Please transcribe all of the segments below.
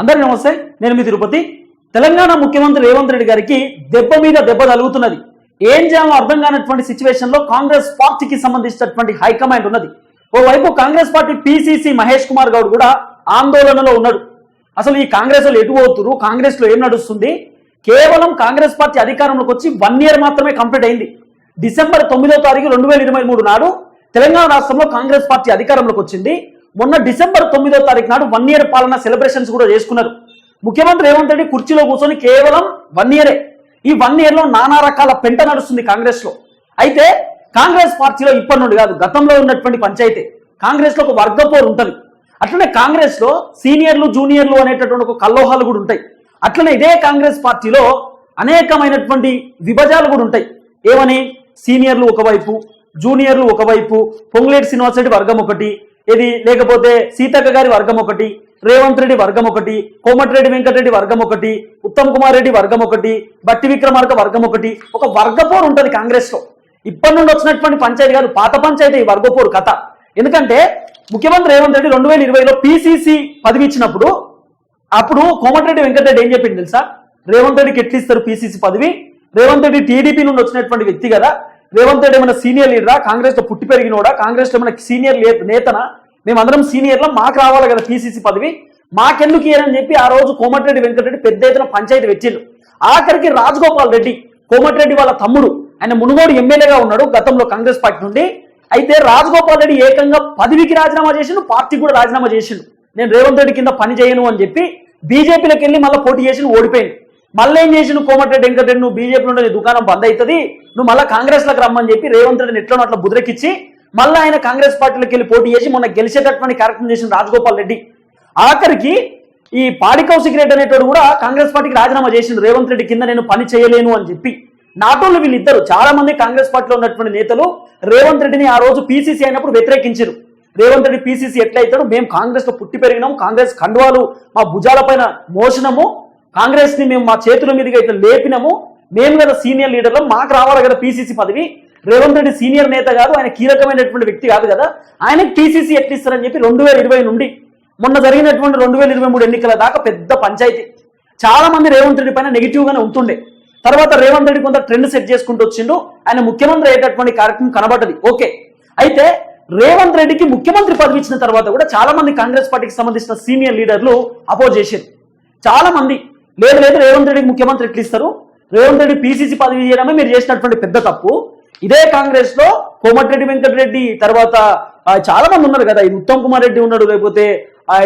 అందరి నమస్తే నేను మీ తిరుపతి. తెలంగాణ ముఖ్యమంత్రి రేవంత్ రెడ్డి గారికి దెబ్బ మీద దెబ్బ తలుగుతున్నది ఏం చేయాలో అర్థం కానటువంటి సిచ్యువేషన్లో కాంగ్రెస్ పార్టీకి సంబంధించినటువంటి హైకమాండ్ ఉన్నది. ఓవైపు కాంగ్రెస్ పార్టీ పిసిసి మహేష్ కుమార్ గౌడ్ కూడా ఆందోళనలో ఉన్నాడు. అసలు ఈ కాంగ్రెస్ వాళ్ళు ఎటు పోతురు కాంగ్రెస్లో ఏం నడుస్తుంది? కేవలం కాంగ్రెస్ పార్టీ అధికారంలోకి వచ్చి వన్ ఇయర్ మాత్రమే కంప్లీట్ అయింది. డిసెంబర్ తొమ్మిదో తారీఖు రెండు వేల ఇరవై మూడు నాడు తెలంగాణ రాష్ట్రంలో కాంగ్రెస్ పార్టీ అధికారంలోకి వచ్చింది. మొన్న డిసెంబర్ తొమ్మిదో తారీఖు నాడు వన్ ఇయర్ పాలన సెలబ్రేషన్స్ కూడా చేసుకున్నారు. ముఖ్యమంత్రి రేవంత్ రెడ్డి కుర్చీలో కూర్చొని కేవలం వన్ ఇయరే. ఈ వన్ ఇయర్లో నానా రకాల పెంట నడుస్తుంది కాంగ్రెస్లో. అయితే కాంగ్రెస్ పార్టీలో ఇప్పటి నుండి కాదు గతంలో ఉన్నటువంటి పంచాయతీ. కాంగ్రెస్లో ఒక వర్గపోరు ఉంటుంది. అట్లనే కాంగ్రెస్లో సీనియర్లు జూనియర్లు అనేటటువంటి ఒక కల్లోహాలు కూడా ఉంటాయి. అట్లనే ఇదే కాంగ్రెస్ పార్టీలో అనేకమైనటువంటి విభజాలు కూడా ఉంటాయి. ఏమని? సీనియర్లు ఒకవైపు జూనియర్లు ఒకవైపు పొంగులేటి శ్రీనివాసరెడ్డి వర్గం ఒకటి ఇది లేకపోతే సీతక్క గారి వర్గం ఒకటి రేవంత్ రెడ్డి వర్గం ఒకటి కోమటిరెడ్డి వెంకటరెడ్డి వర్గం ఒకటి ఉత్తమ్ కుమార్ రెడ్డి వర్గం ఒకటి బట్టి విక్రమార్క వర్గం ఒకటి. ఒక వర్గపోరు ఉంటుంది కాంగ్రెస్లో ఇప్పటి నుండి వచ్చినటువంటి పంచాయతీ కాదు పాత పంచాయతీ ఈ వర్గపోరు కథ. ఎందుకంటే ముఖ్యమంత్రి రేవంత్ రెడ్డి రెండు వేల ఇరవైలో పిసిసి పదవి ఇచ్చినప్పుడు అప్పుడు కోమటిరెడ్డి వెంకటరెడ్డి ఏం చెప్పింది తెలుసా? రేవంత్ రెడ్డికి ఎట్లా ఇస్తారు పిసిసి పదవి? రేవంత్ రెడ్డి టీడీపీ నుండి వచ్చినటువంటి వ్యక్తి కదా రేవంత్ రెడ్డి ఏమైనా సీనియర్ లీడరా? కాంగ్రెస్లో పుట్టి పెరిగినోడా? కాంగ్రెస్లో ఏమైనా సీనియర్ నేతనా? మేమందరం సీనియర్లో మాకు రావాలి కదా పీసీసీ పదవి. మాకెందుకు ఇయ్యరని చెప్పి ఆ రోజు కోమటిరెడ్డి వెంకటరెడ్డి పెద్ద ఎత్తున పంచాయతీ పెట్టిండు ఆఖరికి రాజగోపాల్ రెడ్డి కోమటిరెడ్డి వాళ్ళ తమ్ముడు. ఆయన మునుగోడు ఎమ్మెల్యేగా ఉన్నాడు గతంలో కాంగ్రెస్ పార్టీ నుండి. అయితే రాజగోపాల్ రెడ్డి ఏకంగా పదవికి రాజీనామా చేసిండు పార్టీ కూడా రాజీనామా చేసిండు. నేను రేవంత్ రెడ్డి కింద పని చేయను అని చెప్పి బీజేపీలోకి వెళ్ళి మళ్ళీ పోటీ చేసి ఓడిపోయింది మళ్ళీ ఏం చేసిండు? కోమటిరెడ్డి వెంకటరెడ్డి నువ్వు బీజేపీలో ఉండే దుకాణం బంద్ అవుతుంది నువ్వు మళ్ళీ కాంగ్రెస్లోకి రమ్మని చెప్పి రేవంత్ రెడ్డిని ఎట్లా అట్లా బుద్రకిచ్చి మళ్ళీ ఆయన కాంగ్రెస్ పార్టీలోకి వెళ్ళి పోటీ చేసి మొన్న గెలిచేటటువంటి కార్యక్రమం చేసిన రాజగోపాల్ రెడ్డి. ఆఖరికి ఈ పాడి కౌశిక్ రెడ్డి అనేటోడు కూడా కాంగ్రెస్ పార్టీకి రాజీనామా చేసిండు. రేవంత్ రెడ్డి కింద నేను పని చేయలేను అని చెప్పి. నాటోళ్ళు వీళ్ళిద్దరు చాలా మంది కాంగ్రెస్ పార్టీలో ఉన్నటువంటి నేతలు రేవంత్ రెడ్డిని ఆ రోజు పీసీసీ అయినప్పుడు వ్యతిరేకించారు. రేవంత్ రెడ్డి పీసీసీ ఎట్లయితాడు? మేము కాంగ్రెస్లో పుట్టి పెరిగినాం. కాంగ్రెస్ కండువాలు మా భుజాలపైన మోసినము. కాంగ్రెస్ని మేము మా చేతుల మీదుగా ఇట్లా లేపినాము మేము కదా సీనియర్ లీడర్లు మాకు రావాలి కదా పీసీసీ పదవి. రేవంత్ రెడ్డి సీనియర్ నేత కాదు ఆయన కీలకమైనటువంటి వ్యక్తి కాదు కదా. ఆయనకి టీసీసీ ఎట్లా ఇస్తారని చెప్పి రెండు వేల ఇరవై నుండి మొన్న జరిగినటువంటి రెండు వేల ఇరవై మూడు ఎన్నికల దాకా పెద్ద పంచాయతీ. చాలా మంది రేవంత్ రెడ్డి పైన నెగిటివ్ గానే ఉంటుండే. తర్వాత రేవంత్ రెడ్డి కొంత ట్రెండ్ సెట్ చేసుకుంటూ వచ్చిండు ఆయన ముఖ్యమంత్రి అయ్యేటటువంటి కార్యక్రమం కనబడ్డది. ఓకే. అయితే రేవంత్ రెడ్డికి ముఖ్యమంత్రి పదవి ఇచ్చిన తర్వాత కూడా చాలా మంది కాంగ్రెస్ పార్టీకి సంబంధించిన సీనియర్ లీడర్లు అపోజ్ చేశారు. చాలా మంది. లేదు లేదు రేవంత్ రెడ్డికి ముఖ్యమంత్రి ఎట్లా ఇస్తారు? రేవంత్ రెడ్డి పీసీసీ పదవి చేయడమే మీరు చేసినటువంటి పెద్ద తప్పు. ఇదే కాంగ్రెస్లో కోమటిరెడ్డి వెంకటరెడ్డి తర్వాత చాలా మంది ఉన్నారు కదా. ఇది ఉత్తమ్ కుమార్ రెడ్డి ఉన్నాడు లేకపోతే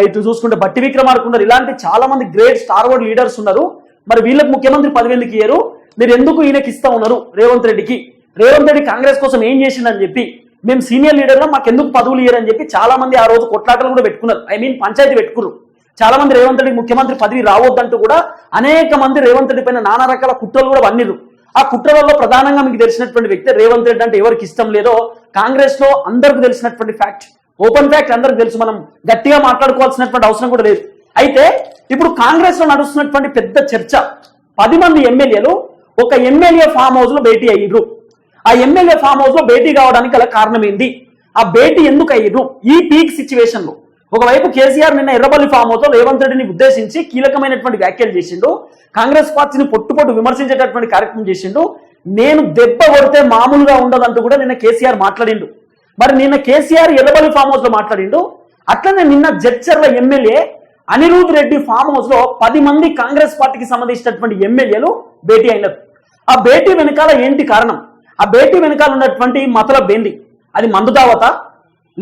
ఇటు చూసుకుంటే బట్టి విక్రమార్క ఉన్నారు. ఇలాంటి చాలా మంది గ్రేట్ స్టార్ వర్డ్ లీడర్స్ ఉన్నారు. మరి వీళ్ళకి ముఖ్యమంత్రి పదవేందుకు ఇయ్యరు? మీరు ఎందుకు ఈయనకి ఇస్తా ఉన్నారు రేవంత్ రెడ్డికి? రేవంత్ రెడ్డి కాంగ్రెస్ కోసం ఏం చేసిందని చెప్పి మేము సీనియర్ లీడర్గా మాకు ఎందుకు పదవులు ఇయ్యరని చెప్పి చాలా మంది ఆ రోజు కొట్లాటలు కూడా పెట్టుకున్నారు. ఐ మీన్ పంచాయతీ పెట్టుకున్నారు. చాలా మంది రేవంత్ రెడ్డికి ముఖ్యమంత్రి పదవి రావద్దంటూ కూడా అనేక మంది రేవంత్ రెడ్డి పైన నానా రకాల కుట్రలు కూడా వన్నిరు ఆ కుట్రలలో ప్రధానంగా మీకు తెలిసినటువంటి వ్యక్తి రేవంత్ రెడ్డి అంటే ఎవరికి ఇష్టం లేదో కాంగ్రెస్లో అందరికి తెలిసినటువంటి ఫ్యాక్ట్. ఓపెన్ ఫ్యాక్ట్ అందరికి తెలుసు మనం గట్టిగా మాట్లాడుకోవాల్సినటువంటి అవసరం కూడా లేదు. అయితే ఇప్పుడు కాంగ్రెస్లో నడుస్తున్నటువంటి పెద్ద చర్చ. పది మంది ఎమ్మెల్యేలు ఒక ఎమ్మెల్యే ఫామ్ హౌస్లో భేటీ అయ్యారు ఆ ఎమ్మెల్యే ఫామ్ హౌస్లో భేటీ కావడానికి గల కారణం ఏంది? ఆ భేటీ ఎందుకు అయ్యారు ఈ పీక్ సిచ్యువేషన్లో ఒకవైపు కేసీఆర్ నిన్న ఎర్రబల్లి ఫామ్ హౌస్ రేవంత్ రెడ్డిని ఉద్దేశించి కీలకమైనటువంటి వ్యాఖ్యలు చేసిండు. కాంగ్రెస్ పార్టీని పొట్టుపొట్టు విమర్శించేటటువంటి కార్యక్రమం చేసిండు. నేను దెబ్బ కొడితే మామూలుగా ఉండదంటూ కూడా నిన్న కేసీఆర్ మాట్లాడిండు. మరి నిన్న కేసీఆర్ ఎర్రబల్లి ఫామ్ హౌస్లో మాట్లాడిండు. అట్లనే నిన్న జడ్చర్ల ఎమ్మెల్యే అనిరుద్ రెడ్డి ఫామ్ హౌస్లో పది మంది కాంగ్రెస్ పార్టీకి సంబంధించినటువంటి ఎమ్మెల్యేలు భేటీ అయినారు. ఆ భేటీ వెనకాల ఏంటి కారణం? ఆ భేటీ వెనకాల ఉన్నటువంటి మతలబ్ బేంది. అది మందు దావత?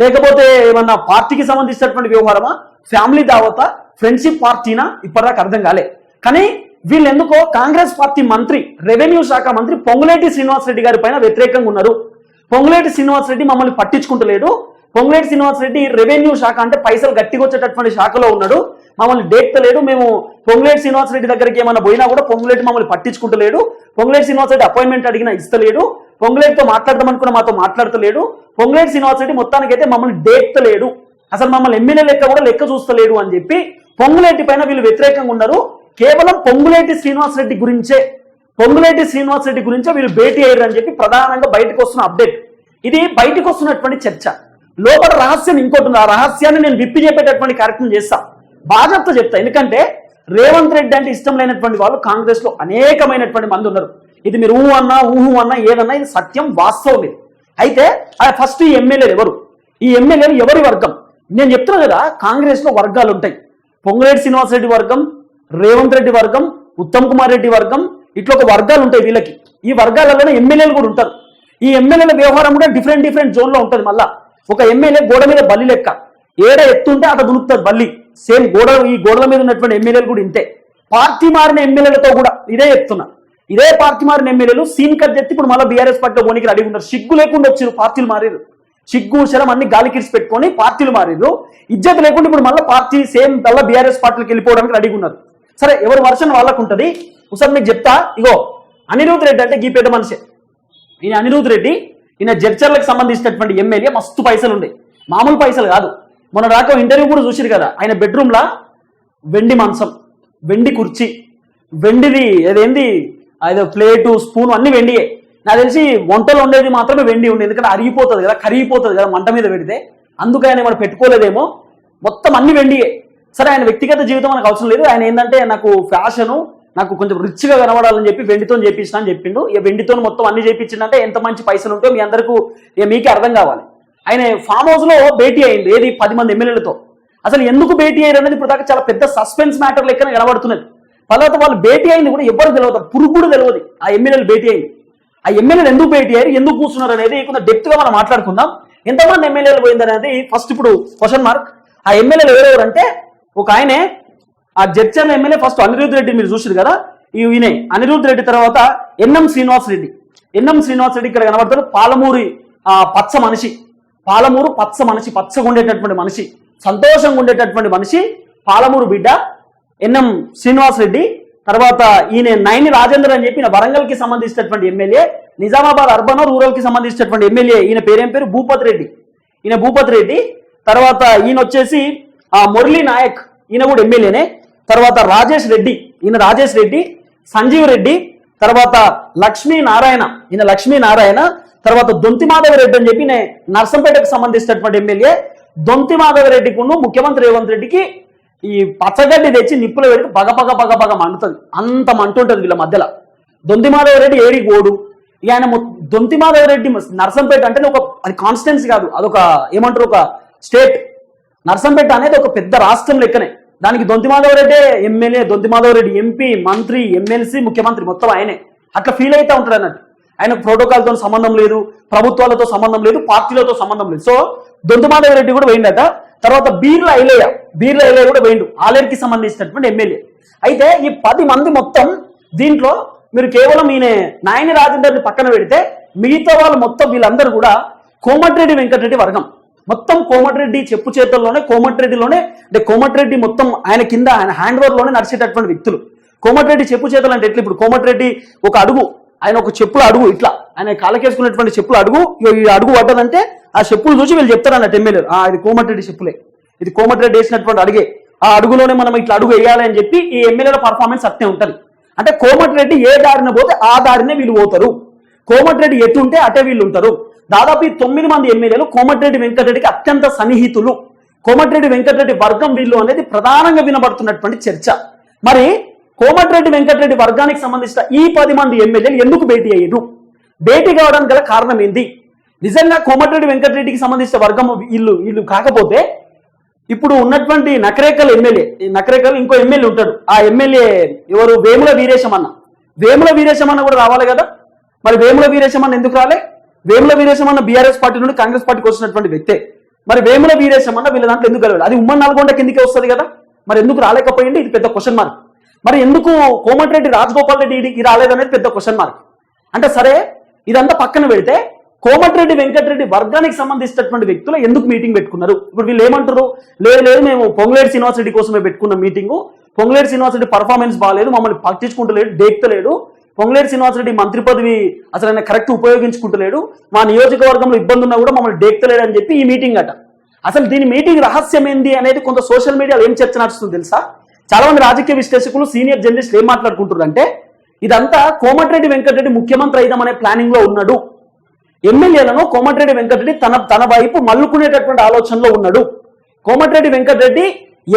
లేకపోతే ఏమన్నా పార్టీకి సంబంధించినటువంటి వ్యవహారమా? Family దావత friendship పార్టీనా? ఇప్పటిదాకా అర్థం కాలే. కానీ వీళ్ళెందుకో కాంగ్రెస్ పార్టీ మంత్రి రెవెన్యూ శాఖ మంత్రి పొంగులేటి శ్రీనివాస్ రెడ్డి గారి పైన వ్యతిరేకంగా ఉన్నారు. పొంగులేటి శ్రీనివాస్ రెడ్డి మమ్మల్ని పట్టించుకుంటలేడు. పొంగులేటి శ్రీనివాస్ రెడ్డి రెవెన్యూ శాఖ అంటే పైసలు గట్టిగొచ్చేటటువంటి శాఖలో ఉన్నాడు. మమ్మల్ని డేక్తలేడు మేము పొంగులేటి శ్రీనివాస్ రెడ్డి దగ్గరికి ఏమైనా పోయినా కూడా పొంగులేటి మమ్మల్ని పట్టించుకుంటలేడు. పొంగులేటి శ్రీనివాస్ రెడ్డి అపాయింట్మెంట్ అడిగినా ఇస్తలేడు. పొంగులేటితో మాట్లాడదాం అనుకున్న మాతో మాట్లాడతలేడు. పొంగులేటి శ్రీనివాస్ రెడ్డి మొత్తానికైతే మమ్మల్ని డేక్తలేడు. అసలు మమ్మల్ని ఎమ్మెల్యే లెక్క కూడా లెక్క చూస్తలేడు అని చెప్పి పొంగులేటి పైన వీళ్ళు వ్యతిరేకంగా ఉన్నారు. కేవలం పొంగులేటి శ్రీనివాస్ రెడ్డి గురించే. పొంగులేటి శ్రీనివాస్ రెడ్డి గురించే వీళ్ళు భేటీ అయ్యారు అని చెప్పి ప్రధానంగా బయటకు వస్తున్న అప్డేట్. ఇది బయటకు వస్తున్నటువంటి చర్చ. లోపల రహస్యం ఇంకోటి ఆ రహస్యాన్ని నేను విప్పి చెప్పేటటువంటి కార్యక్రమం చేస్తా. బాధ్యత చెప్తా. ఎందుకంటే రేవంత్ రెడ్డి అంటే ఇష్టం లేనటువంటి వాళ్ళు కాంగ్రెస్లో అనేకమైనటువంటి మంది ఉన్నారు. ఇది మీరు ఊ అన్నా ఊహు అన్నా ఏదన్నా ఇది సత్యం వాస్తవం ఇది. అయితే ఆ ఫస్ట్ ఈ ఎమ్మెల్యేలు ఎవరు? ఈ ఎమ్మెల్యేలు ఎవరి వర్గం? నేను చెప్తున్నా కదా కాంగ్రెస్లో వర్గాలు ఉంటాయి. పొంగులేటి శ్రీనివాసరెడ్డి వర్గం రేవంత్ రెడ్డి వర్గం ఉత్తమ్ కుమార్ రెడ్డి వర్గం ఇట్లా ఒక వర్గాలు ఉంటాయి వీళ్ళకి. ఈ వర్గాలలోనే ఎమ్మెల్యేలు కూడా ఉంటారు. ఈ ఎమ్మెల్యేల వ్యవహారం కూడా డిఫరెంట్ డిఫరెంట్ జోన్లో ఉంటుంది మళ్ళా. ఒక ఎమ్మెల్యే గోడ మీద బల్లి లెక్క. ఏడ ఎత్తుంటే అక్కడ దునుకుతుంది బల్లి. సేమ్ గోడ ఈ గోడల మీద ఉన్నటువంటి ఎమ్మెల్యేలు కూడా ఇంతే. పార్టీ మారిన ఎమ్మెల్యేలతో కూడా ఇదే చెప్తున్నా. ఇదే పార్టీ మారిన ఎమ్మెల్యేలు సీన్ కట్ ఎత్తి ఇప్పుడు మళ్ళీ బీఆర్ఎస్ పార్టీలో పోనీకి రెడీ ఉన్నారు. సిగ్గు లేకుండా వచ్చారు పార్టీలు మారారు సిగ్గు శరం అన్ని గాలికిరిసి పెట్టుకొని పార్టీలు మారారు ఇజ్జత్ లేకుండా ఇప్పుడు మళ్ళీ పార్టీ సేమ్ మళ్ళీ బీఆర్ఎస్ పార్టీలకు వెళ్ళిపోవడానికి రెడీగా ఉన్నారు. సరే ఎవరి వర్షన్ వాళ్ళకు ఉంటుంది? ఒకసారి మీకు చెప్తా. ఇగో అనిరుద్ రెడ్డి అంటే గీపేట మనిషి. ఈయన అనిరుద్ రెడ్డి ఈయన జడ్చర్లకు సంబంధించినటువంటి ఎమ్మెల్యే మస్తు పైసలు ఉండే మామూలు పైసలు కాదు. మొన్న రాక ఇంటర్వ్యూ కూడా చూసిరు కదా. ఆయన బెడ్రూమ్లా వెండి మంచం వెండి కుర్చీ వెండిది అదేంది అదే ప్లేటు స్పూన్ అన్ని వెండియే. నాకు తెలిసి వంటలు ఉండేది మాత్రమే వెండి ఉండేది ఎందుకంటే అరిగిపోతుంది కదా కరిగిపోతుంది కదా మంట మీద పెడితే. అందుకే ఆయన మనం పెట్టుకోలేదేమో. మొత్తం అన్ని వెండియే. సరే ఆయన వ్యక్తిగత జీవితం మనకు అవసరం లేదు. ఆయన ఏంటంటే నాకు ఫ్యాషను నాకు కొంచెం రిచ్గా కనబడాలని చెప్పి వెండితో చేపించిన అని చెప్పిండు. ఇక వెండితో మొత్తం అన్ని చేపించిందంటే ఎంత మంచి పైసలు ఉంటాయో మీ అందరికీ మీకే అర్థం కావాలి. ఆయన ఫామ్ హౌస్లో భేటీ అయింది ఏది పది మంది ఎమ్మెల్యేలతో. అసలు ఎందుకు భేటీ అయ్యారు అనేది ఇప్పుడు దాకా చాలా పెద్ద సస్పెన్స్ మ్యాటర్ లెక్కన కనబడుతున్నది. తర్వాత వాళ్ళు భేటీ అయింది కూడా ఎవరు తెలియదు పురుగు కూడా తెలియదు ఆ ఎమ్మెల్యేలు భేటీ అయింది ఆ ఎమ్మెల్యేలు ఎందుకు భేటీ అయ్యారు ఎందుకు కూర్చున్నారు అనేది కొంత డెప్త్గా మనం మాట్లాడుకుందాం. ఎంతమంది ఎమ్మెల్యేలు పోయింది అనేది ఫస్ట్ ఇప్పుడు క్వశ్చన్ మార్క్ ఆ ఎమ్మెల్యేలు ఎవరెవరు అంటే ఒక ఆయనే ఆ జడ్చర్ల ఎమ్మెల్యే ఫస్ట్ అనిరుద్ధ్ రెడ్డి మీరు చూసారు కదా ఈ ఈయనే. అనిరుద్ధ్ రెడ్డి తర్వాత ఎన్ఎం శ్రీనివాస్ రెడ్డి. ఎన్ఎం శ్రీనివాస్ రెడ్డి ఇక్కడ కనబడతాడు పాలమూరి ఆ, పచ్చ మనిషి. పాలమూరు పచ్చ మనిషి పచ్చగా ఉండేటటువంటి మనిషి సంతోషంగా ఉండేటటువంటి మనిషి పాలమూరు బిడ్డ ఎన్ఎం శ్రీనివాస్ రెడ్డి తర్వాత ఈయన నైని రాజేందర్ అని చెప్పిన వరంగల్కి సంబంధించినటువంటి ఎమ్మెల్యే నిజామాబాద్ అర్బన్ రూరల్కి సంబంధించినటువంటి ఎమ్మెల్యే ఈయన పేరేం పేరు? భూపతి రెడ్డి. ఈయన భూపతి రెడ్డి. తర్వాత ఈయన వచ్చేసి ఆ మురళీ నాయక్ ఈయన కూడా ఎమ్మెల్యేనే. తర్వాత రాజేష్ రెడ్డి ఈయన రాజేష్ రెడ్డి సంజీవ్ రెడ్డి తర్వాత లక్ష్మీ నారాయణ ఈయన లక్ష్మీ నారాయణ తర్వాత దొంతి మాధవరెడ్డి అని చెప్పి నర్సంపేటకు సంబంధించినటువంటి ఎమ్మెల్యే దొంతి మాధవ రెడ్డికును ముఖ్యమంత్రి రేవంత్ రెడ్డికి ఈ పచ్చగడ్డి తెచ్చి నిప్పుల పెడితే పగ పగ పగ పగ మండుతుంది. అంత మంటుంటుంది వీళ్ళ మధ్యలో. దొంతి మాధవరెడ్డి రెడ్డి ఓడు? ఆయన దొంతి మాధవరెడ్డి నర్సంపేట అంటే ఒక అది కాన్స్టిట్యున్సీ కాదు అదొక ఏమంటారు ఒక స్టేట్. నర్సంపేట అనేది ఒక పెద్ద రాష్ట్రం లెక్కనే. దానికి దొంతి మాధవ రెడ్డి ఎమ్మెల్యే దొంతి మాధవ రెడ్డి ఎంపీ మంత్రి ఎమ్మెల్సీ ముఖ్యమంత్రి మొత్తం ఆయనే. అట్లా ఫీల్ అయితే ఉంటాడు అన్నట్టు. ఆయన ప్రోటోకాల్తో సంబంధం లేదు ప్రభుత్వాలతో సంబంధం లేదు పార్టీలతో సంబంధం లేదు. సో దొంతమాధవ రెడ్డి కూడా పోయిందట తర్వాత బీర్ల ఐలయ్య బీర్ల ఐలయ్య కూడా పోయిండు. ఆలేరుకి సంబంధించినటువంటి ఎమ్మెల్యే. అయితే ఈ పది మంది మొత్తం దీంట్లో మీరు కేవలం ఈయన నాయని రాజేందర్ని పక్కన పెడితే మిగతా వాళ్ళు మొత్తం వీళ్ళందరూ కూడా కోమటిరెడ్డి వెంకటరెడ్డి వర్గం. మొత్తం కోమటిరెడ్డి చెప్పు చేతుల్లోనే కోమటిరెడ్డిలోనే అంటే కోమటిరెడ్డి మొత్తం ఆయన కింద ఆయన హ్యాండ్ ఓవర్లోనే నడిచేటటువంటి వ్యక్తులు. కోమటిరెడ్డి చెప్పు చేతులు అంటే ఎట్లా? ఇప్పుడు కోమటిరెడ్డి ఒక అడుగు ఆయన ఒక చెప్పులు అడుగు ఇట్లా. ఆయన కాలకేసుకున్నటువంటి చెప్పులు అడుగు ఈ అడుగు పడ్డదంటే ఆ చెప్పులు చూసి వీళ్ళు చెప్తారు అన్నట్టు ఎమ్మెల్యే. ఆ ఇది కోమటిరెడ్డి చెప్పులే. ఇది కోమటిరెడ్డి వేసినటువంటి అడుగే. ఆ అడుగులోనే మనం ఇట్లా అడుగు వేయాలి అని చెప్పి ఈ ఎమ్మెల్యేల పర్ఫార్మెన్స్ అట్నే ఉంటది. అంటే కోమటిరెడ్డి ఏ దారిన పోతే ఆ దారినే వీళ్ళు పోతారు. కోమటిరెడ్డి ఎటు ఉంటే అటే వీళ్ళు ఉంటారు. దాదాపు ఈ తొమ్మిది మంది ఎమ్మెల్యేలు కోమటిరెడ్డి వెంకటరెడ్డికి అత్యంత సన్నిహితులు. కోమటిరెడ్డి వెంకటరెడ్డి వర్గం వీళ్ళు అనేది ప్రధానంగా వినబడుతున్నటువంటి చర్చ. మరి కోమటిరెడ్డి వెంకటరెడ్డి వర్గానికి సంబంధించిన ఈ పది మంది ఎమ్మెల్యేలు ఎందుకు భేటీ అయ్యారు? భేటీ కావడానికి గల కారణం ఏంది? నిజంగా కోమటిరెడ్డి వెంకటరెడ్డికి సంబంధించిన వర్గం వీళ్ళు వీళ్ళు కాకపోతే ఇప్పుడు ఉన్నటువంటి నకరేకల్ ఎమ్మెల్యే ఈ నకరేకల్ ఇంకో ఎమ్మెల్యే ఉంటాడు. ఆ ఎమ్మెల్యే ఎవరు? వేముల వీరేశమన్న. వేముల వీరేశమన్న కూడా రావాలి కదా? మరి వేముల వీరేశమన్న ఎందుకు రాలే? వేముల వీరేశమన్న బీఆర్ఎస్ పార్టీ నుండి కాంగ్రెస్ పార్టీకి వచ్చినటువంటి వ్యక్తే. మరి వేముల వీరేశమన్న వీళ్ళ దాంట్లో ఎందుకు కలవాలి అది ఉమ్మన్ నల్గొండ కిందికే వస్తుంది కదా? మరి ఎందుకు రాలేకపోయింది? ఇది పెద్ద క్వశ్చన్ మార్క్ మరి ఎందుకు కోమటిరెడ్డి రాజగోపాల్ రెడ్డి ఇది రాలేదనేది పెద్ద క్వశ్చన్ మార్క్ అంటే సరే ఇదంతా పక్కన పెడితే కోమటిరెడ్డి వెంకటరెడ్డి వర్గానికి సంబంధించినటువంటి వ్యక్తులు ఎందుకు మీటింగ్ పెట్టుకున్నారు? ఇప్పుడు వీళ్ళు ఏమంటారు? లేదు లేదు మేము పొంగులేటి యూనివర్సిటీ రెడ్డి కోసమే పెట్టుకున్న మీటింగ్ పొంగులేటి యూనివర్సిటీ పర్ఫార్మెన్స్ బాగాలేదు మమ్మల్ని పట్టించుకుంటలేడు డేక్తలేడు పొంగులేటి శ్రీనివాసరెడ్డి మంత్రి పదవి అసలు ఆయన కరెక్ట్ ఉపయోగించుకుంటలేడు మా నియోజకవర్గంలో ఇబ్బంది ఉన్నా కూడా మమ్మల్ని డేక్తలేడు అని చెప్పి ఈ మీటింగ్ అట. అసలు దీని మీటింగ్ రహస్యం ఏంది అనేది కొంత సోషల్ మీడియాలో ఏం చర్చ నడుస్తుంది తెలుసా? చాలా మంది రాజకీయ విశ్లేషకులు సీనియర్ జర్నలిస్టులు ఏం మాట్లాడుకుంటున్నారంటే ఇదంతా కోమటిరెడ్డి వెంకటరెడ్డి ముఖ్యమంత్రి అయిదామనే ప్లానింగ్లో ఉన్నాడు. ఎమ్మెల్యేలను కోమటిరెడ్డి వెంకటరెడ్డి తన తన వైపు మల్లుకునేటటువంటి ఆలోచనలో ఉన్నాడు. కోమటిరెడ్డి వెంకటరెడ్డి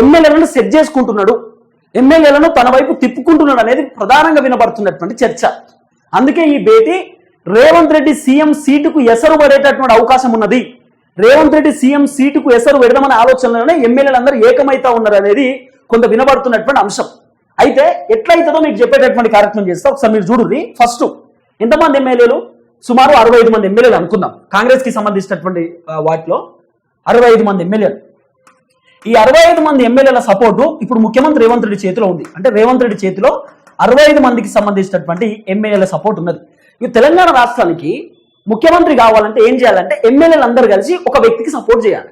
ఎమ్మెల్యేలను సెట్ చేసుకుంటున్నాడు. ఎమ్మెల్యేలను తన వైపు తిప్పుకుంటున్నాడు అనేది ప్రధానంగా వినబడుతున్నటువంటి చర్చ. అందుకే ఈ భేటీ రేవంత్ రెడ్డి సీఎం సీటుకు ఎసరు పడేటటువంటి అవకాశం ఉన్నది. రేవంత్ రెడ్డి సీఎం సీటుకు ఎసరు పెడదామనే ఆలోచనలోనే ఎమ్మెల్యేలందరూ ఏకమైతా ఉన్నారు అనేది కొంత వినబడుతున్నటువంటి అంశం. అయితే ఎట్లయితుందో మీకు చెప్పేటటువంటి కార్యక్రమం చేస్తే. ఒకసారి మీరు చూడుర్రి. ఫస్ట్ ఎంతమంది ఎమ్మెల్యేలు? సుమారు అరవై ఐదు మంది ఎమ్మెల్యేలు అనుకుందాం. కాంగ్రెస్కి సంబంధించినటువంటి వాటిలో అరవై ఐదు మంది ఎమ్మెల్యేలు. ఈ అరవై ఐదు మంది ఎమ్మెల్యేల సపోర్టు ఇప్పుడు ముఖ్యమంత్రి రేవంత్ రెడ్డి చేతిలో ఉంది. అంటే రేవంత్ రెడ్డి చేతిలో అరవై ఐదు మందికి సంబంధించినటువంటి ఎమ్మెల్యేల సపోర్ట్ ఉన్నది. ఈ తెలంగాణ రాష్ట్రానికి ముఖ్యమంత్రి కావాలంటే ఏం చేయాలంటే ఎమ్మెల్యేలు అందరూ కలిసి ఒక వ్యక్తికి సపోర్ట్ చేయాలి.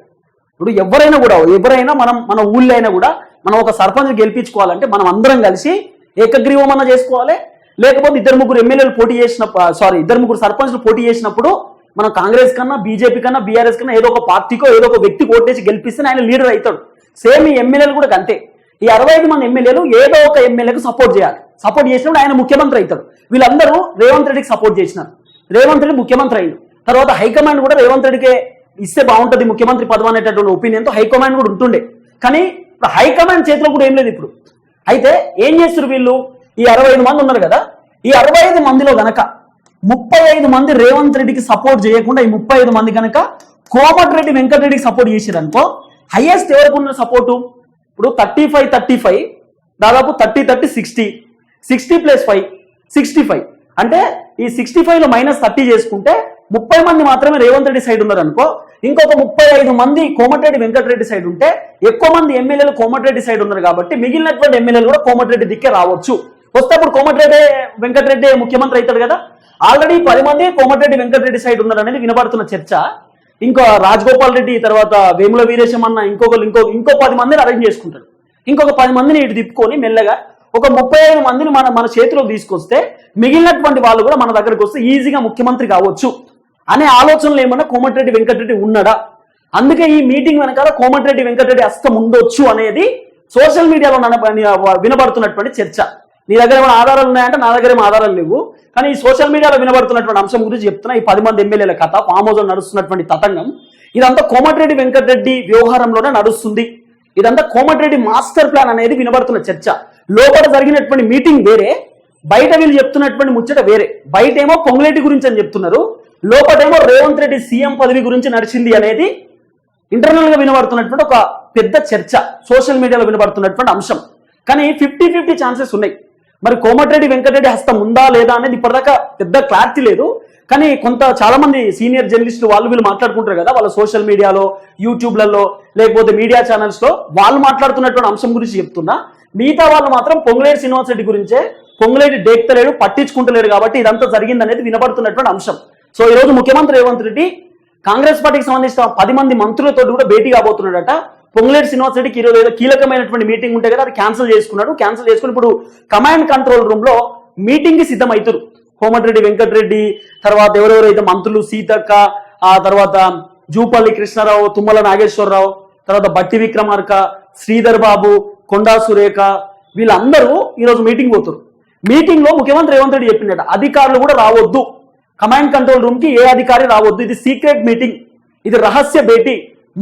ఇప్పుడు ఎవరైనా కూడా ఎవరైనా మనం మన ఊళ్ళో అయినా కూడా మనం ఒక సర్పంచ్ గెలిపించుకోవాలంటే మనం అందరం కలిసి ఏకగ్రీవం అన్న చేసుకోవాలి. లేకపోతే ఇద్దరు ముగ్గురు ఎమ్మెల్యేలు పోటీ చేసిన సారీ ఇద్దరు ముగ్గురు సర్పంచ్లు పోటీ చేసినప్పుడు మనం కాంగ్రెస్ కన్నా బీజేపీ కన్నా బీఆర్ఎస్ కన్నా ఏదో ఒక పార్టీకో ఏదో ఒక వ్యక్తి ఓటేసి గెలిపిస్తే ఆయన లీడర్ అవుతాడు. సేమ్ ఈ ఎమ్మెల్యేలు కూడా అంతే. ఈ అరవై ఐదు మంది ఎమ్మెల్యేలు ఏదో ఒక ఎమ్మెల్యేకు సపోర్ట్ చేయాలి. సపోర్ట్ చేసినప్పుడు ఆయన ముఖ్యమంత్రి అవుతాడు. వీళ్ళందరూ రేవంత్ రెడ్డికి సపోర్ట్ చేసినారు. రేవంత్ రెడ్డి ముఖ్యమంత్రి అయ్యిండు. తర్వాత హైకమాండ్ కూడా రేవంత్ రెడ్డికే ఇస్తే బాగుంటుంది ముఖ్యమంత్రి పదవి అనేటటువంటి ఒపీనియన్తో హైకమాండ్ కూడా ఉంటుండే. కానీ ఇప్పుడు హైకమాండ్ చేతిలో కూడా ఏం లేదు ఇప్పుడు. అయితే ఏం చేస్తారు వీళ్ళు? ఈ అరవై ఐదు మంది ఉన్నారు కదా ఈ అరవై ఐదు మందిలో గనక ముప్పై ఐదు మంది రేవంత్ రెడ్డికి సపోర్ట్ చేయకుండా ఈ ముప్పై ఐదు మంది కనుక కోమటిరెడ్డి వెంకటరెడ్డికి సపోర్ట్ చేసిరనుకో హైయెస్ట్ ఎవరికి ఉన్న సపోర్టు ఇప్పుడు థర్టీ ఫైవ్ థర్టీ ఫైవ్ దాదాపు thirty thirty sixty sixty plus five sixty five అంటే ఈ సిక్స్టీ ఫైవ్లో మైనస్ థర్టీ చేసుకుంటే ముప్పై మంది మాత్రమే రేవంత్ రెడ్డి సైడ్ ఉన్నారు అనుకో ఇంకొక ముప్పై ఐదు మంది కోమటిరెడ్డి వెంకటరెడ్డి సైడ్ ఉంటే ఎక్కువ మంది ఎమ్మెల్యేలు కోమటిరెడ్డి సైడ్ ఉన్నారు కాబట్టి మిగిలినటువంటి ఎమ్మెల్యేలు కూడా కోమటిరెడ్డి దిక్కే రావచ్చు. వస్తే అప్పుడు కోమటిరెడ్డి వెంకటరెడ్డి ముఖ్యమంత్రి అవుతాడు కదా? ఆల్రెడీ పది మంది కోమటిరెడ్డి వెంకటరెడ్డి సైడ్ ఉన్నారు అనేది వినబడుతున్న చర్చ. ఇంకో రాజగోపాల్ రెడ్డి తర్వాత వేముల వీరేశం అన్న ఇంకొకరు ఇంకో ఇంకో పది మందిని అరేంజ్ చేసుకుంటారు. ఇంకొక పది మందిని ఇటు తిప్పుకొని మెల్లగా ఒక ముప్పై ఐదు మందిని మన మన చేతిలో తీసుకొస్తే మిగిలినటువంటి వాళ్ళు కూడా మన దగ్గరకు వస్తే ఈజీగా ముఖ్యమంత్రి కావచ్చు. అనే ఆలోచనలు ఏమన్నా కోమటిరెడ్డి వెంకటరెడ్డి ఉన్నాడా? అందుకే ఈ మీటింగ్ వెనకాల కోమటిరెడ్డి వెంకటరెడ్డి అస్తం ఉండొచ్చు అనేది సోషల్ మీడియాలో వినబడుతున్నటువంటి చర్చ. నీ దగ్గర ఏమైనా ఆధారాలు ఉన్నాయంటే నా దగ్గర ఏం ఆధారాలు లేవు. కానీ ఈ సోషల్ మీడియాలో వినబడుతున్నటువంటి అంశం గురించి చెప్తున్నా. ఈ పది మంది ఎమ్మెల్యేల కథ ఫామ్ హౌస్ నడుస్తున్నటువంటి తతంగం ఇదంతా కోమటిరెడ్డి వెంకటరెడ్డి వ్యవహారంలోనే నడుస్తుంది. ఇదంతా కోమటిరెడ్డి మాస్టర్ ప్లాన్ అనేది వినబడుతున్న చర్చ. లోపల జరిగినటువంటి మీటింగ్ వేరే బయట వీళ్ళు చెప్తున్నటువంటి ముచ్చట వేరే. బయట ఏమో పొంగులేటి గురించి అని చెప్తున్నారు. లోపటేమో రేవంత్ రెడ్డి సీఎం పదవి గురించి నడిచింది అనేది ఇంటర్నల్గా వినబడుతున్నటువంటి ఒక పెద్ద చర్చ. సోషల్ మీడియాలో వినబడుతున్నటువంటి అంశం. కానీ ఫిఫ్టీ ఫిఫ్టీ ఛాన్సెస్ ఉన్నాయి. మరి కోమటిరెడ్డి వెంకటరెడ్డి హస్తం ఉందా లేదా అనేది ఇప్పటిదాకా పెద్ద క్లారిటీ లేదు. కానీ కొంత చాలా మంది సీనియర్ జర్నలిస్టులు వాళ్ళు వీళ్ళు మాట్లాడుకుంటారు కదా వాళ్ళ సోషల్ మీడియాలో యూట్యూబ్లలో లేకపోతే మీడియా ఛానల్స్లో వాళ్ళు మాట్లాడుతున్నటువంటి అంశం గురించి చెప్తున్నా. మిగతా వాళ్ళు మాత్రం పొంగులేటి శ్రీనివాస్ రెడ్డి గురించే పొంగులేటి డేక్తలేడు పట్టించుకుంటలేడు కాబట్టి ఇదంతా జరిగింది అనేది వినబడుతున్నటువంటి అంశం. సో ఈ రోజు ముఖ్యమంత్రి రేవంత్ రెడ్డి కాంగ్రెస్ పార్టీకి సంబంధించిన పది మంది మంత్రులతో కూడా భేటీ కాబోతున్నాడట. పొంగులేటి శ్రీనివాస్ రెడ్డికి ఈరోజు ఏదో కీలకమైనటువంటి మీటింగ్ ఉంటే కదా అది క్యాన్సిల్ చేసుకున్నాడు. క్యాన్సిల్ చేసుకుని ఇప్పుడు కమాండ్ కంట్రోల్ రూమ్లో మీటింగ్కి సిద్ధమవుతారు కోమటిరెడ్డి వెంకటరెడ్డి తర్వాత ఎవరెవరైతే మంత్రులు సీతక్క ఆ తర్వాత జూపల్లి కృష్ణారావు తుమ్మల నాగేశ్వరరావు తర్వాత బట్టి విక్రమార్క శ్రీధర్ బాబు కొండా సురేఖ వీళ్ళందరూ ఈరోజు మీటింగ్ పోతారు. మీటింగ్లో ముఖ్యమంత్రి రేవంత్ రెడ్డి చెప్పిండట అధికారులు కూడా రావద్దు. కమాండ్ కంట్రోల్ రూమ్కి ఏ అధికారి రావద్దు. ఇది సీక్రెట్ మీటింగ్. ఇది రహస్య భేటీ.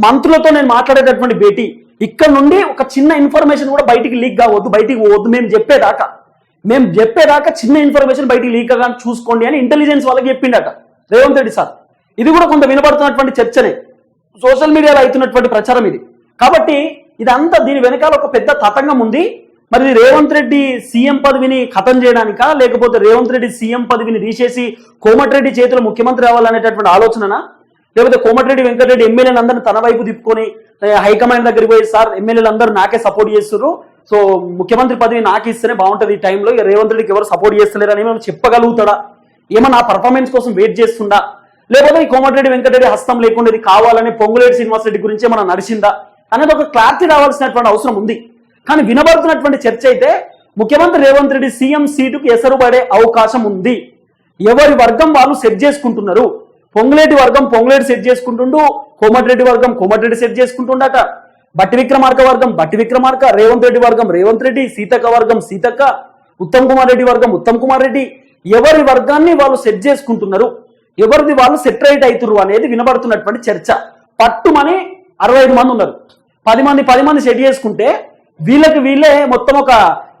మంత్రులతో నేను మాట్లాడేటటువంటి భేటీ. ఇక్కడ నుండి ఒక చిన్న ఇన్ఫర్మేషన్ కూడా బయటికి లీక్ కావద్దు. బయటికి పోవద్దు. మేము చెప్పేదాకా. మేము చెప్పేదాకా చిన్న ఇన్ఫర్మేషన్ బయటికి లీక్ కాగా చూసుకోండి అని ఇంటెలిజెన్స్ వాళ్ళకి చెప్పిండట. రేవంత్ రెడ్డి సార్. ఇది కూడా కొంత వినపడుతున్నటువంటి చర్చనే. సోషల్ మీడియాలో అవుతున్నటువంటి ప్రచారం ఇది. కాబట్టి ఇదంతా దీని వెనకాల ఒక పెద్ద తతంగం ఉంది. మరి రేవంత్ రెడ్డి సీఎం పదవిని ఖతం చేయడానికా? లేకపోతే రేవంత్ రెడ్డి సీఎం పదవిని తీసేసి కోమటిరెడ్డి చేతిలో ముఖ్యమంత్రి అవ్వాలనేటటువంటి ఆలోచననా? లేకపోతే కోమటిరెడ్డి వెంకటరెడ్డి ఎమ్మెల్యేలు అందరిని తన వైపు తిప్పుకొని హైకమాండ్ దగ్గరికి పోయి సార్ ఎమ్మెల్యేలు అందరూ నాకే సపోర్ట్ చేస్తున్నారు సో ముఖ్యమంత్రి పదవి నాకు ఇస్తేనే బాగుంటుంది ఈ టైంలో. ఇక రేవంత్ రెడ్డికి ఎవరు సపోర్ట్ చేస్తలేరు అని ఏమైనా చెప్పగలుగుతాడా? ఏమన్నా పర్ఫార్మెన్స్ కోసం వెయిట్ చేస్తుందా? లేకపోతే ఈ కోమటిరెడ్డి వెంకటరెడ్డి హస్తం లేకుండా ఇది కావాలని పొంగులేటి శ్రీనివాస రెడ్డి గురించి ఏమైనా నడిచిందా? అనేది ఒక క్లారిటీ రావాల్సినటువంటి అవసరం ఉంది. కానీ వినబడుతున్నటువంటి చర్చ అయితే ముఖ్యమంత్రి రేవంత్ రెడ్డి సీఎం సీటుకు ఎసరు పడే అవకాశం ఉంది. ఎవరి వర్గం వాళ్ళు సెట్ చేసుకుంటున్నారు? పొంగులేటి వర్గం పొంగులేటి సెట్ చేసుకుంటుండు కోమటిరెడ్డి వర్గం కోమటిరెడ్డి సెట్ చేసుకుంటుండట. బట్టి విక్రమార్క వర్గం బట్టి విక్రమార్క రేవంత్ రెడ్డి వర్గం రేవంత్ రెడ్డి సీతక్క వర్గం సీతక్క ఉత్తమ్ కుమార్ రెడ్డి వర్గం ఉత్తమ్ కుమార్ రెడ్డి. ఎవరి వర్గాన్ని వాళ్ళు సెట్ చేసుకుంటున్నారు? ఎవరిది వాళ్ళు సెటరేట్ అవుతున్నారు అనేది వినబడుతున్నటువంటి చర్చ. పట్టుమని అరవై ఐదు మంది ఉన్నారు. పది మంది పది మంది సెట్ చేసుకుంటే వీళ్ళకి వీళ్ళే మొత్తం ఒక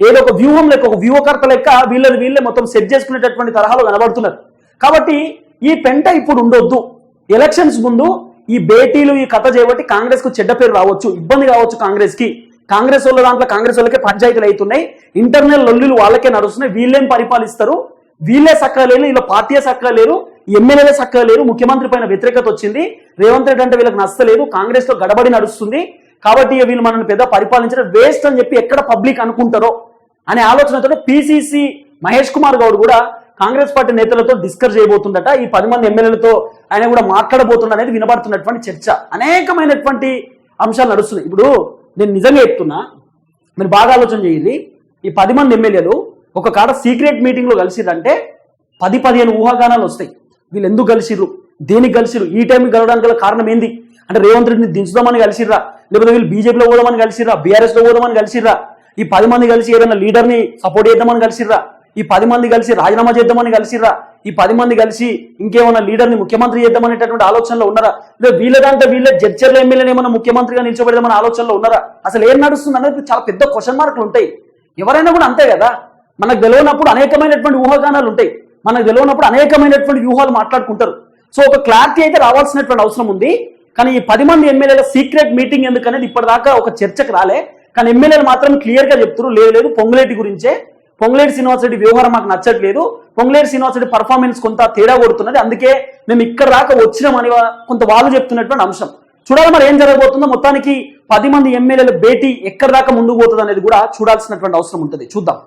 ఏదో ఒక వ్యూహం లెక్క ఒక వ్యూహకర్త లెక్క వీళ్ళని వీళ్ళే మొత్తం సెట్ చేసుకునేటటువంటి తరహాలో కనబడుతున్నారు. కాబట్టి ఈ పెంట ఇప్పుడు ఉండొద్దు. ఎలక్షన్స్ ముందు ఈ భేటీలు ఈ కథ చేయబట్టి కాంగ్రెస్కు చెడ్డ పేరు రావచ్చు. ఇబ్బంది కావచ్చు కాంగ్రెస్కి కాంగ్రెస్ వాళ్ళ దాంట్లో కాంగ్రెస్ వాళ్ళకే పంచాయతీలు అవుతున్నాయి. ఇంటర్నల్ లొల్లులు వాళ్ళకే నడుస్తున్నాయి. వీళ్ళేం పరిపాలిస్తారు? వీళ్ళే సక్కగా లేరు వీళ్ళ పార్టీయే సక్కగా లేరు ఎమ్మెల్యేలే సక్కగా లేరు ముఖ్యమంత్రి పైన వ్యతిరేకత వచ్చింది. రేవంత్ రెడ్డి అంటే వీళ్ళకి నచ్చలేదు. కాంగ్రెస్లో గడబడి నడుస్తుంది. కాబట్టి వీళ్ళు మనల్ని పెద్ద పరిపాలించడం వేస్ట్ అని చెప్పి ఎక్కడ పబ్లిక్ అనుకుంటారో అనే ఆలోచనతో పిసిసి మహేష్ కుమార్ గౌడ్ కూడా కాంగ్రెస్ పార్టీ నేతలతో డిస్కస్ చేయబోతుందట. ఈ పది మంది ఎమ్మెల్యేలతో ఆయన కూడా మాట్లాడబోతుండ అనేది వినబడుతున్నటువంటి చర్చ. అనేకమైనటువంటి అంశాలు నడుస్తున్నాయి. ఇప్పుడు నేను నిజంగా చెప్తున్నా మీరు బాగా ఆలోచన చేయండి. ఈ పది మంది ఎమ్మెల్యేలు ఒక కాడ సీక్రెట్ మీటింగ్లో కలిసిరంటే పది పదిహేను ఊహాగానాలు వస్తాయి. వీళ్ళు ఎందుకు కలిసిర్రు? దేనికి కలిసిరు ఈ టైంకి కలవడానికి గల కారణం ఏంది? అంటే రేవంత్ రెడ్డిని దించుదామని కలిసిర్రా? లేకపోతే వీళ్ళు బీజేపీలో పోదామని కలిసిర్రా బీఆర్ఎస్లో పోదామని కలిసిర్రా ఈ పది మంది కలిసి ఏదైనా లీడర్ని సపోర్ట్ చేద్దామని కలిసిర్రా ఈ పది మంది కలిసి రాజీనామా చేద్దామని కలిసిర్రా ఈ పది మంది కలిసి ఇంకేమైనా లీడర్ని ముఖ్యమంత్రి చేద్దామనేటటువంటి ఆలోచనలో ఉన్నారా? లేదా వీళ్ళ వీళ్ళ జడ్చర్ల ఎమ్మెల్యేని ఏమైనా ముఖ్యమంత్రిగా నిల్చోబెడదామని ఆలోచనలో ఉన్నారా? అసలు ఏం నడుస్తుంది అనేది చాలా పెద్ద క్వశ్చన్ మార్కులు ఉంటాయి. ఎవరైనా కూడా అంతే కదా? మనకు తెలియనప్పుడు అనేకమైనటువంటి ఊహాగానాలు ఉంటాయి. మనకు తెలియనప్పుడు అనేకమైనటువంటి వ్యూహాలు మాట్లాడుకుంటారు. సో ఒక క్లారిటీ అయితే రావాల్సినటువంటి అవసరం ఉంది. కానీ ఈ పది మంది ఎమ్మెల్యేల సీక్రెట్ మీటింగ్ ఎందుకనేది ఇప్పటిదాకా ఒక చర్చకు రాలే. కానీ ఎమ్మెల్యేలు మాత్రం క్లియర్గా చెప్తున్నారు లేదు లేదు పొంగులేటి గురించే. పొంగులేటి శ్రీనివాసరెడ్డి వ్యవహారం మాకు నచ్చట్లేదు. పొంగులేటి శ్రీనివాసరెడ్డి పర్ఫార్మెన్స్ కొంత తేడా కొడుతున్నది. అందుకే మేము ఇక్కడ దాకా వచ్చినామని కొంత వాళ్ళు చెప్తున్నటువంటి అంశం. చూడాలి మరి ఏం జరగబోతుందో. మొత్తానికి పది మంది ఎమ్మెల్యేల భేటీ ఎక్కడి దాకా ముందుకు పోతుంది అనేది కూడా చూడాల్సినటువంటి అవసరం ఉంటుంది. చూద్దాం.